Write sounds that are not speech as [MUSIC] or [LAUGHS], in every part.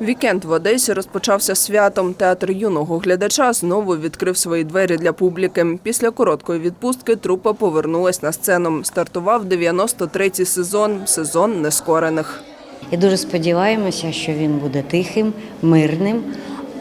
Вікенд в Одесі розпочався святом. Театр юного глядача знову відкрив свої двері для публіки. Після короткої відпустки трупа повернулась на сцену. Стартував 93-й сезон, сезон нескорених. І дуже сподіваємося, що він буде тихим, мирним,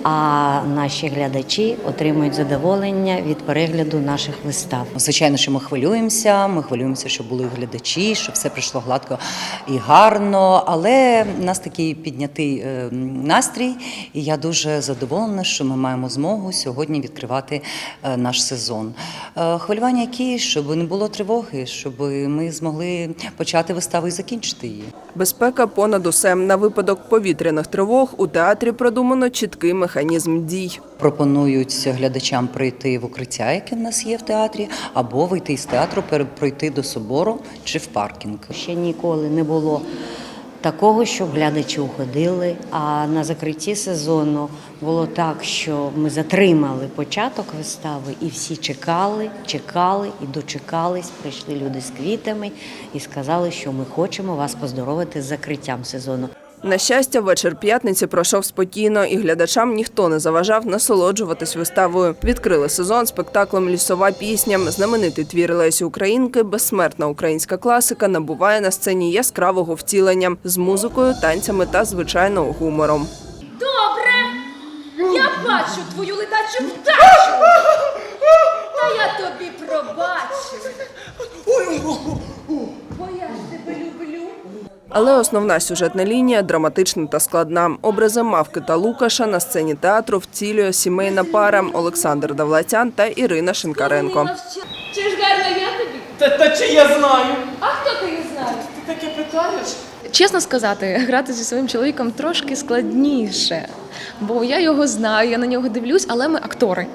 а наші глядачі отримують задоволення від перегляду наших вистав. Звичайно, що ми хвилюємося. Ми хвилюємося, щоб були глядачі, щоб все пройшло гладко і гарно. Але в нас такий піднятий е, настрій, і я дуже задоволена, що ми маємо змогу сьогодні відкривати е, наш сезон. Е, Хвилювання які, щоб не було тривоги, щоб ми змогли почати виставу і закінчити її. Безпека понад усе. На випадок повітряних тривог у театрі продумано чіткий механізм дій. Пропонують глядачам прийти в укриття, яке в нас є в театрі, або вийти із театру, пройти до собору чи в паркінг. Ще ніколи не було такого, щоб глядачі уходили. А на закритті сезону було так, що ми затримали початок вистави, і всі чекали, чекали і дочекались. Прийшли люди з квітами і сказали, що ми хочемо вас поздоровити з закриттям сезону. На щастя, вечір п'ятниці пройшов спокійно, і глядачам ніхто не заважав насолоджуватись виставою. Відкрили сезон спектаклем Лісова пісня. Знаменитий твір Лесі Українки, безсмертна українська класика, набуває на сцені яскравого втілення з музикою, танцями та звичайно гумором. Добре! Я бачу твою летачу вдачу! Та я тобі пробачу! Бо я ж тебе люблю. Але основна сюжетна лінія драматична та складна. Образи Мавки та Лукаша на сцені театру втілює сімейна пара Олександр Давлатян та Ірина Шинкаренко. Чи ж гарна я тобі? Та, та чи я знаю? А хто ти її знає? Ти таке питаєш? Чесно сказати, грати зі своїм чоловіком трошки складніше, бо я його знаю, я на нього дивлюсь, але ми актори.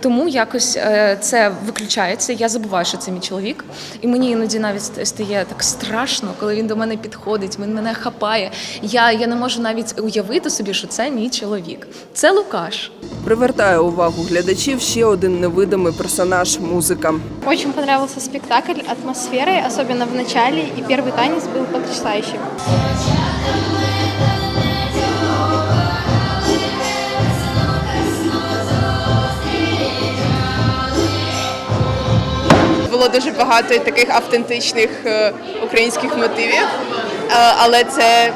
Тому якось е, це виключається. Я забуваю, що це мій чоловік, і мені іноді навіть стає так страшно, коли він до мене підходить, він мене хапає. Я, я не можу навіть уявити собі, що це мій чоловік. Це Лукаш. Привертає увагу глядачів ще один невидимий персонаж музика. Очень понравился спектакль атмосферой, особенно в начале, и первый танец был потрясающий. Було дуже багато таких автентичних е, українських мотивів, е, але це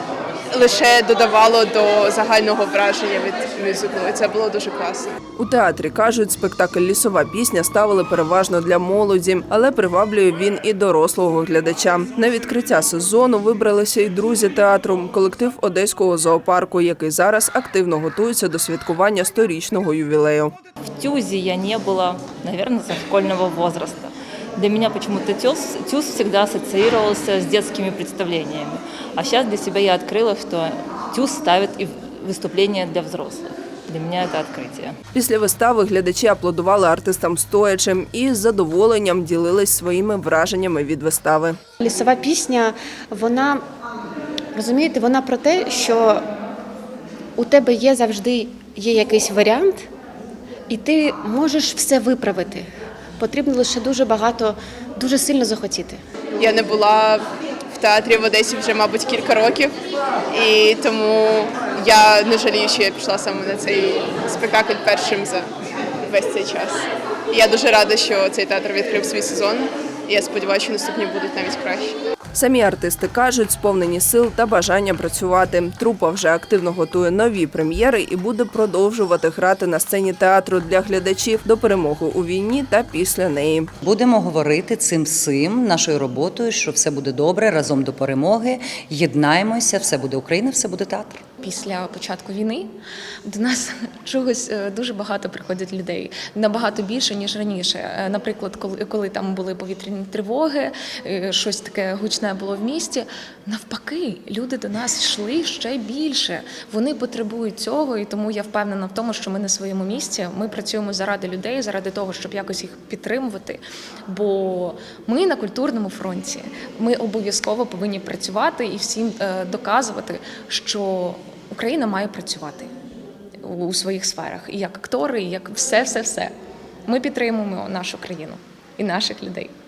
лише додавало до загального враження від мюзиклу. І це було дуже класно. У театрі кажуть, спектакль Лісова пісня ставили переважно для молоді, але приваблює він і дорослого глядача. На відкриття сезону вибралися й друзі театру, колектив одеського зоопарку, який зараз активно готується до святкування сторічного ювілею. В ТЮЗе я не была, наверное, со школьного возраста Для меня почему-то ТЮЗ, ТЮЗ всегда ассоциировался с детскими представлениями. А сейчас для себя я открыла, что ТЮЗ ставит и выступления для взрослых. Для меня это открытие. Після вистави глядачі аплодували артистам стоячим і з задоволенням ділились своїми враженнями від вистави. Лісова пісня, вона розумієте, вона про те, що у тебе є завжди є якийсь варіант, і ти можеш все виправити. Потрібно лише дуже багато, дуже сильно захотіти. Я не була в театрі в Одесі вже, мабуть, кілька років, і тому я не жалію, що я пішла саме на цей спектакль першим за весь цей час. Я дуже рада, що цей театр відкрив свій сезон. І я сподіваюся, що наступні будуть навіть кращі. Самі артисти кажуть, сповнені сил та бажання працювати. Трупа вже активно готує нові прем'єри і буде продовжувати грати на сцені театру для глядачів до перемоги у війні та після неї. Будемо говорити цим всім нашою роботою, що все буде добре разом до перемоги. Єднаємося, все буде Україна, все буде театр. Після початку війни до нас [LAUGHS] чогось е, дуже багато приходять людей, набагато більше ніж раніше. Е, Наприклад, коли, коли там були повітряні тривоги, е, щось таке гучне було в місті. Навпаки, люди до нас йшли ще більше. Вони потребують цього, і тому я впевнена в тому, що ми на своєму місці. Ми працюємо заради людей, заради того, щоб якось їх підтримувати. Бо ми на культурному фронті. Ми обов'язково повинні працювати і всім доказувати, що Україна має працювати у- своїх сферах, і як актори, і як все, все, все. Ми підтримуємо нашу країну і наших людей.